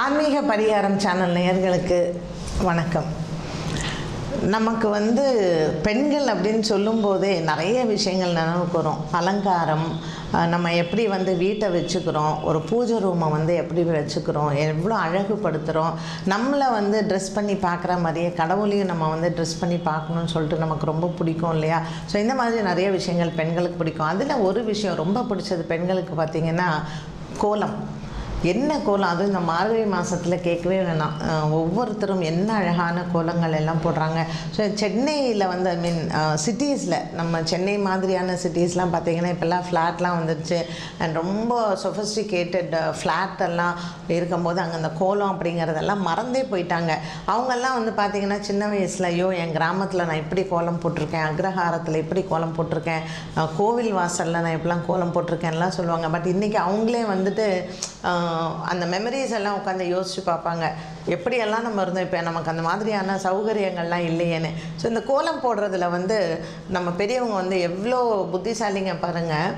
ஆன்மீக பரிகாரம் சேனல் நேயர்களுக்கு வணக்கம். நமக்கு வந்து பெண்கள் அப்படின்னு சொல்லும்போதே நிறைய விஷயங்கள் நினைவுக்கு வரும் அலங்காரம் நம்ம எப்படி வந்து வீட்டை வச்சுக்கிறோம் ஒரு பூஜை ரூமை வந்து எப்படி வச்சுக்கிறோம் எவ்வளோ அழகுபடுத்துகிறோம் நம்மளை வந்து ட்ரெஸ் பண்ணி பார்க்குற மாதிரியே கடவுளையும் நம்ம வந்து ட்ரெஸ் பண்ணி பார்க்கணும்னு சொல்லிட்டு நமக்கு ரொம்ப பிடிக்கும் இல்லையா? ஸோ இந்த மாதிரி நிறைய விஷயங்கள் பெண்களுக்கு பிடிக்கும். அதில் ஒரு விஷயம் ரொம்ப பிடிச்சது பெண்களுக்கு பார்த்திங்கன்னா கோலம். என்ன கோலம்? அதுவும் இந்த மார்கழி மாதத்தில் கேட்கவே வேணாம். ஒவ்வொருத்தரும் என்ன அழகான கோலங்கள் எல்லாம் போடுறாங்க. ஸோ சென்னையில் வந்து ஐ மீன் சிட்டிஸில் நம்ம சென்னை மாதிரியான சிட்டிஸ்லாம் பார்த்தீங்கன்னா இப்போல்லாம் ஃப்ளாட்லாம் வந்துருச்சு. அண்ட் ரொம்ப சொஃபிஸ்டிகேட்டட் ஃப்ளாட் எல்லாம் இருக்கும்போது அங்கே அந்த கோலம் அப்படிங்கிறதெல்லாம் மறந்தே போயிட்டாங்க. அவங்கெல்லாம் வந்து பார்த்தீங்கன்னா சின்ன வயசில் ஐயோ என் கிராமத்தில் நான் இப்படி கோலம் போட்டிருக்கேன். அக்ரஹாரத்தில் இப்படி கோலம் போட்டிருக்கேன். கோவில் வாசலில் நான் இப்படிலாம் கோலம் போட்டிருக்கேன்லாம் சொல்லுவாங்க. பட் இன்றைக்கி அவங்களே வந்துட்டு அந்த மெமரிஸ் எல்லாம் உட்காந்து யோசிச்சு பார்ப்பாங்க. எப்படியெல்லாம் நம்ம இருந்தோம்? இப்போ நமக்கு அந்த மாதிரியான சௌகரியங்கள்லாம் இல்லையேன்னு. ஸோ இந்த கோலம் போடுறதுல வந்து நம்ம பெரியவங்க வந்து எவ்வளோ புத்திசாலிங்க பாருங்கள்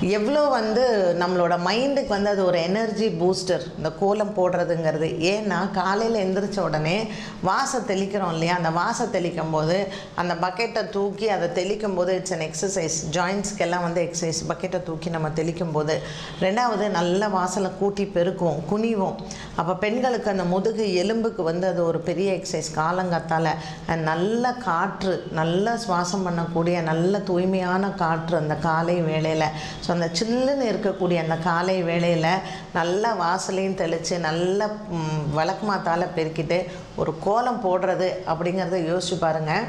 எவ்வளோ வந்து நம்மளோட மைண்டுக்கு வந்து அது ஒரு எனர்ஜி பூஸ்டர் இந்த கோலம் போடுறதுங்கிறது. ஏன்னா காலையில் எந்திரிச்ச உடனே வாசை தெளிக்கிறோம் இல்லையா? அந்த வாசை தெளிக்கும் போது அந்த பக்கெட்டை தூக்கி அதை தெளிக்கும் போது இட்ஸ் அன் எக்ஸசைஸ் ஜாயின்ஸ்க்கெல்லாம் வந்து எக்ஸசைஸ் பக்கெட்டை தூக்கி நம்ம தெளிக்கும் போது ரெண்டாவது நல்ல வாசலை கூட்டி பெருக்குவோம் குனிவோம். அப்போ பெண்களுக்கு அந்த முதுகு எலும்புக்கு வந்து அது ஒரு பெரிய எக்ஸசைஸ் காலங்காத்தால் நல்ல காற்று நல்ல சுவாசம் பண்ணக்கூடிய நல்ல தூய்மையான காற்று அந்த காலை வேளையில். ஸோ அந்த சில்லுன்னு இருக்கக்கூடிய அந்த காலை வேளையில் நல்ல வாசலையும் தெளித்து நல்ல ம், விளக்குமாத்தால் பெருக்கிட்டு ஒரு கோலம் போடுறது அப்படிங்கிறத யோசிச்சு பாருங்கள்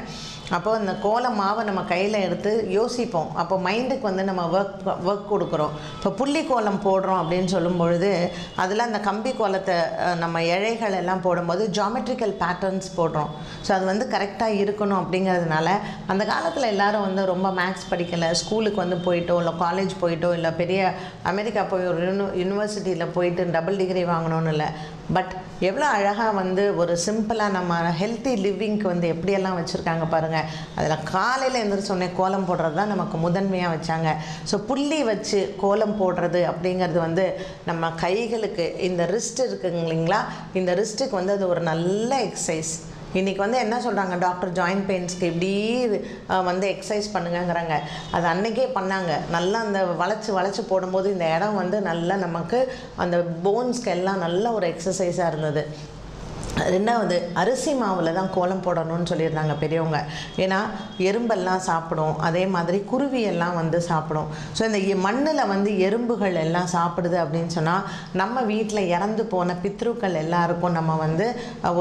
அப்போ அந்த கோல மாவை நம்ம கையில் எடுத்து யோசிப்போம். அப்போ மைண்டுக்கு வந்து நம்ம ஒர்க் ஒர்க் கொடுக்குறோம். இப்போ புள்ளி கோலம் போடுறோம் அப்படின்னு சொல்லும் பொழுது அதில் அந்த கம்பி கோலத்தை நம்ம இழைகள் எல்லாம் போடும்போது ஜாமெட்ரிக்கல் பேட்டர்ன்ஸ் போடுறோம். ஸோ அது வந்து கரெக்டாக இருக்கணும் அப்படிங்கிறதுனால அந்த காலத்தில் எல்லாரும் வந்து ரொம்ப மேக்ஸ் படிக்கலை. ஸ்கூலுக்கு வந்து போயிட்டோ இல்லை காலேஜ் போயிட்டோ இல்லை பெரிய அமெரிக்கா போய் ஒரு யூனிவர்சிட்டியில் போயிட்டு டபுள் டிகிரி வாங்கணும்னு இல்லை. பட் எவ்வளோ அழகாக வந்து ஒரு சிம்பிளாக நம்ம ஹெல்த்தி லிவிங்க்கு வந்து எப்படியெல்லாம் வச்சுருக்காங்க பாருங்கள் அதில் காலையில் எழுந்திரிச்சோடனே கோலம் போடுறது தான் நமக்கு முதன்மையாக வச்சாங்க. ஸோ புள்ளி வச்சு கோலம் போடுறது அப்படிங்கிறது வந்து நம்ம கைகளுக்கு இந்த ரிஸ்ட் இருக்குங்க இல்லைங்களா? இந்த ரிஸ்ட்டுக்கு வந்து அது ஒரு நல்ல எக்ஸசைஸ் இன்றைக்கி வந்து என்ன சொல்கிறாங்க டாக்டர் ஜாயின்ட் பெயின்ஸ்க்கு இப்படி வந்து எக்ஸசைஸ் பண்ணுங்கங்கிறாங்க. அது அன்னைக்கே பண்ணாங்க. நல்லா அந்த வளைச்சி வளைச்சி போடும்போது இந்த இடம் வந்து நல்லா நமக்கு அந்த போன்ஸ்க்கு எல்லாம் நல்ல ஒரு எக்ஸசைஸாக இருந்தது. ரெண்டாவது அரிசி மாவில் தான் கோலம் போடணும்னு சொல்லியிருந்தாங்க பெரியவங்க. ஏன்னா எறும்பெல்லாம் சாப்பிடும். அதே மாதிரி குருவியெல்லாம் வந்து சாப்பிடும். ஸோ இந்த மண்ணில் வந்து எறும்புகள் எல்லாம் சாப்பிடுது அப்படின்னு சொன்னால் நம்ம வீட்டில் இறந்து போன பித்ருக்கள் எல்லாருக்கும் நம்ம வந்து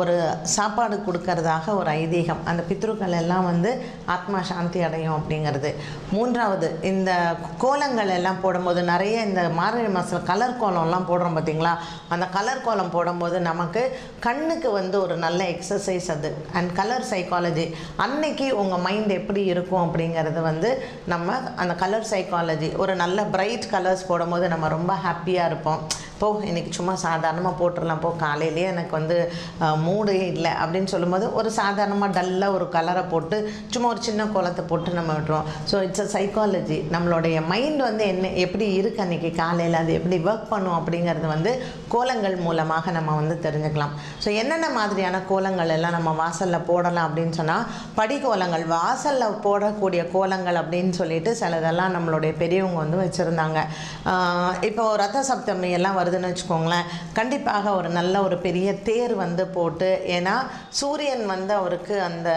ஒரு சாப்பாடு கொடுக்கறதாக ஒரு ஐதீகம். அந்த பித்ருக்கள் எல்லாம் வந்து ஆத்மா சாந்தி அடையும் அப்படிங்கிறது. மூன்றாவது இந்த கோலங்கள் எல்லாம் போடும்போது நிறைய இந்த மார்கழி மாதத்தில் கலர் கோலம்லாம் போடுறோம் பார்த்தீங்களா அந்த கலர் கோலம் போடும்போது நமக்கு கண்ணுக்கு வந்து ஒரு நல்ல எக்ஸசைஸ் அது. அண்ட் கலர் சைக்காலஜி அன்னைக்கு உங்கள் மைண்ட் எப்படி இருக்கும் அப்படிங்கிறது வந்து நம்ம அந்த கலர் சைக்காலஜி ஒரு நல்ல பிரைட் கலர்ஸ் போடும்போது நம்ம ரொம்ப ஹாப்பியாக இருப்போம். போ இன்றைக்கி சும்மா சாதாரணமாக போட்டுடலாம் போ காலையிலேயே எனக்கு வந்து மூடே இல்லை அப்படின்னு சொல்லும்போது ஒரு சாதாரணமாக டல்லாக ஒரு கலரை போட்டு சும்மா ஒரு சின்ன கோலத்தை போட்டு நம்ம விட்டுருவோம். ஸோ இட்ஸ் அ சைக்காலஜி நம்மளுடைய மைண்ட் வந்து என்ன எப்படி இருக்குது அன்றைக்கி காலையில் அது எப்படி ஒர்க் பண்ணும் அப்படிங்கிறது வந்து கோலங்கள் மூலமாக நம்ம வந்து தெரிஞ்சுக்கலாம். ஸோ என்னென்ன மாதிரியான கோலங்கள் எல்லாம் நம்ம வாசலில் போடலாம் அப்படின்னு சொன்னால் படிக்கோலங்கள் வாசலில் போடக்கூடிய கோலங்கள் அப்படின்னு சொல்லிட்டு சிலதெல்லாம் நம்மளுடைய பெரியவங்க வந்து வச்சுருந்தாங்க. இப்போ ரத்த சப்தமி எல்லாம் வருதுன்னு வச்சுக்கோங்களேன். கண்டிப்பாக ஒரு நல்ல ஒரு பெரிய தேர் வந்து போட்டு ஏன்னா சூரியன் வந்து அவருக்கு அந்த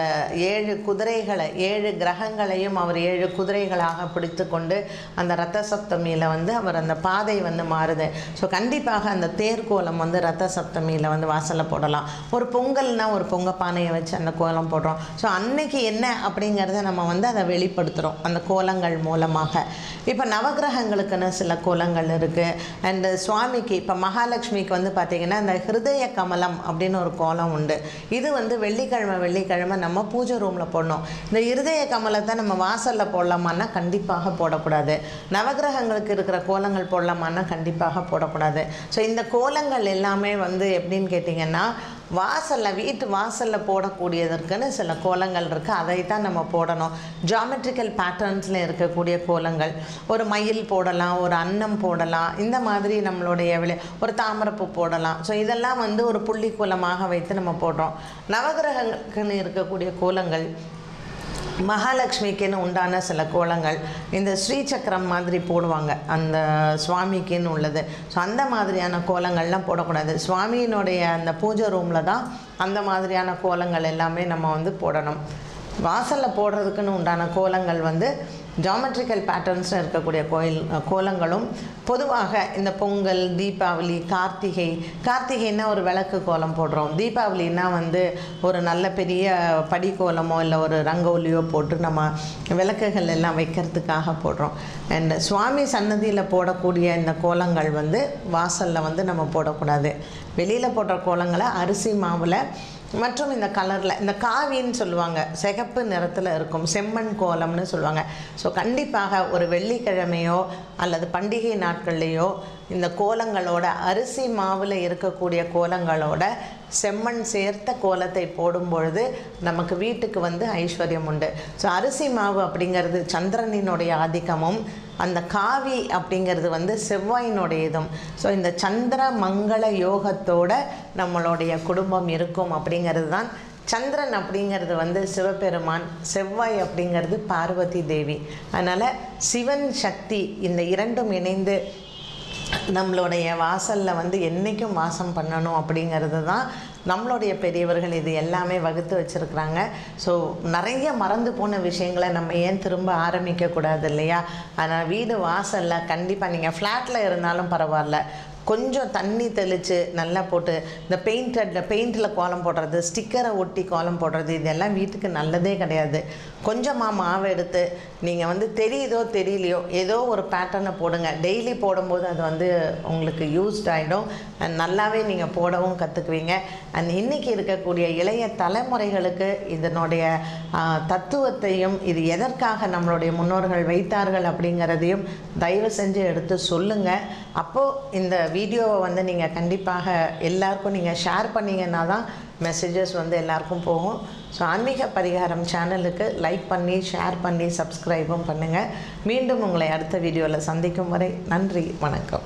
ஏழு குதிரைகளை ஏழு கிரகங்களையும் அவர் ஏழு குதிரைகளாக பிடித்து கொண்டு அந்த ரத்த சப்தமியில் வந்து அவர் அந்த பாதை வந்து மாறுது. ஸோ கண்டிப்பாக அந்த தேர் கோலம் வந்து ரத்த சப்தமியில் வந்து வாசலில் போடலாம். ஒரு பொங்கல்னால் ஒரு பொங்க பானையை வச்சு அந்த கோலம் போடுறோம். ஸோ அன்னைக்கு என்ன அப்படிங்கிறத நம்ம வந்து அதை வெளிப்படுத்துகிறோம் அந்த கோலங்கள் மூலமாக. இப்போ நவகிரகங்களுக்குன்னு சில கோலங்கள் இருக்குது அண்டு சுவாமிக்கு இப்போ மகாலட்சுமிக்கு வந்து பார்த்திங்கன்னா இந்த ஹிருதய கமலம் அப்படின்னு ஒரு கோலம் உண்டு. இது வந்து வெள்ளிக்கிழமை வெள்ளிக்கிழமை நம்ம பூஜை ரூமில் போடணும். இந்த இருதய கமலத்தை நம்ம வாசலில் போடலாமான்னா கண்டிப்பாக போடக்கூடாது. நவகிரகங்களுக்கு இருக்கிற கோலங்கள் போடலாமான்னா கண்டிப்பாக போடக்கூடாது. ஸோ இந்த கோலங்கள் எல்லாமே வந்து எப்படின்னு கேட்டிங்கன்னா வாசலில் வீட்டு வாசலில் போடக்கூடியதற்குன்னு சில கோலங்கள் இருக்குது அதை தான் நம்ம போடணும். ஜாமெட்ரிக்கல் பேட்டர்ன்ஸில் இருக்கக்கூடிய கோலங்கள். ஒரு மயில் போடலாம் ஒரு அன்னம் போடலாம். இந்த மாதிரி நம்மளுடைய விளை ஒரு தாமரைப்பூ போடலாம். ஸோ இதெல்லாம் வந்து ஒரு புள்ளி கோலமாக வைத்து நம்ம போடுறோம். நவகிரகங்களுக்குன்னு இருக்கக்கூடிய கோலங்கள் மகாலட்சுமிக்குன்னு உண்டான சில கோலங்கள் இந்த ஸ்ரீசக்கரம் மாதிரி போடுவாங்க. அந்த சுவாமிக்குன்னு உள்ளது. ஸோ அந்த மாதிரியான கோலங்கள்லாம் போடக்கூடாது. சுவாமியினுடைய அந்த பூஜை ரூமில் தான் அந்த மாதிரியான கோலங்கள் எல்லாமே நம்ம வந்து போடணும். வாசலில் போடுறதுக்குன்னு உண்டான கோலங்கள் வந்து ஜாமெட்ரிக்கல் பேட்டர்ன்ஸில் இருக்கக்கூடிய கோயில் கோலங்களும் பொதுவாக இந்த பொங்கல் தீபாவளி கார்த்திகை கார்த்திகைன்னா ஒரு விளக்கு கோலம் போடுறோம்? தீபாவளின்னா வந்து ஒரு நல்ல பெரிய படி கோலமோ இல்லை ஒரு ரங்கோலியோ போட்டு நம்ம விளக்குகள் எல்லாம் வைக்கிறதுக்காக போடுறோம். அண்ட் சுவாமி சன்னதியில் போடக்கூடிய இந்த கோலங்கள் வந்து வாசலில் வந்து நம்ம போடக்கூடாது. வெளியில் போடுற கோலங்களை அரிசி மாவில் மற்றும் இந்த கலரில் இந்த காவின்னு சொல்லுவாங்க சிகப்பு நிறத்தில் இருக்கும் செம்மண் கோலம்னு சொல்லுவாங்க. ஸோ கண்டிப்பாக ஒரு வெள்ளிக்கிழமையோ அல்லது பண்டிகை நாட்கள்லேயோ இந்த கோலங்களோட அரிசி மாவில் இருக்கக்கூடிய கோலங்களோட செம்மண் சேர்த்த கோலத்தை போடும் பொழுது நமக்கு வீட்டுக்கு வந்து ஐஸ்வர்யம் உண்டு. ஸோ அரிசி மாவு அப்படிங்கிறது சந்திரனினுடைய ஆதிக்கமும் அந்த காவி அப்படிங்கிறது வந்து செவ்வாயினுடையதும். ஸோ இந்த சந்திர மங்கள யோகத்தோட நம்மளுடைய குடும்பம் இருக்கும் அப்படிங்கிறது தான். சந்திரன் அப்படிங்கிறது வந்து சிவபெருமான் செவ்வாய் அப்படிங்கிறது பார்வதி தேவி. அதனால் சிவன் சக்தி இந்த இரண்டும் இணைந்து நம்மளுடைய வாசலில் வந்து என்றைக்கும் வாசம் பண்ணணும் அப்படிங்கிறது தான் நம்மளுடைய பெரியவர்கள் இது எல்லாமே வகுத்து வச்சுருக்குறாங்க. ஸோ நிறைய மறந்து போன விஷயங்களை நம்ம ஏன் திரும்ப ஆரம்பிக்கக்கூடாது இல்லையா? அதனால் வீடு வாசலில் கண்டிப்பாக நீங்கள் ஃப்ளாட்டில் இருந்தாலும் பரவாயில்ல. கொஞ்சம் தண்ணி தெளித்து நல்லா போட்டு இந்த பெயிண்டட் பெயிண்டில் கோலம் போடுறது ஸ்டிக்கரை ஒட்டி கோலம் போடுறது இதெல்லாம் வீட்டுக்கு நல்லதே கிடையாது. கொஞ்சமாக மாவு எடுத்து நீங்கள் வந்து தெரியுதோ தெரியலையோ ஏதோ ஒரு பேட்டர்னை போடுங்க. டெய்லி போடும்போது அது வந்து உங்களுக்கு யூஸ்ட் ஆகிடும் அண்ட் நல்லாவே நீங்கள் போடவும் கற்றுக்குவீங்க அண்ட் இன்றைக்கி இருக்கக்கூடிய இளைய தலைமுறைகளுக்கு இதனுடைய தத்துவத்தையும் இது எதற்காக நம்மளுடைய முன்னோர்கள் வைத்தார்கள் அப்படிங்கிறதையும் தயவு செஞ்சு எடுத்து சொல்லுங்கள் அப்போது இந்த வீடியோவை வந்து நீங்கள் கண்டிப்பாக எல்லாருக்கும் நீங்கள் ஷேர் பண்ணிங்கன்னா தான் மெசேஜஸ் வந்து எல்லாருக்கும் போகும். ஸோ ஆன்மீக பரிகாரம் சேனலுக்கு லைக் பண்ணி ஷேர் பண்ணி சப்ஸ்கிரைபும் பண்ணுங்கள் மீண்டும் உங்களை அடுத்த வீடியோவில் சந்திக்கும் வரை நன்றி வணக்கம்.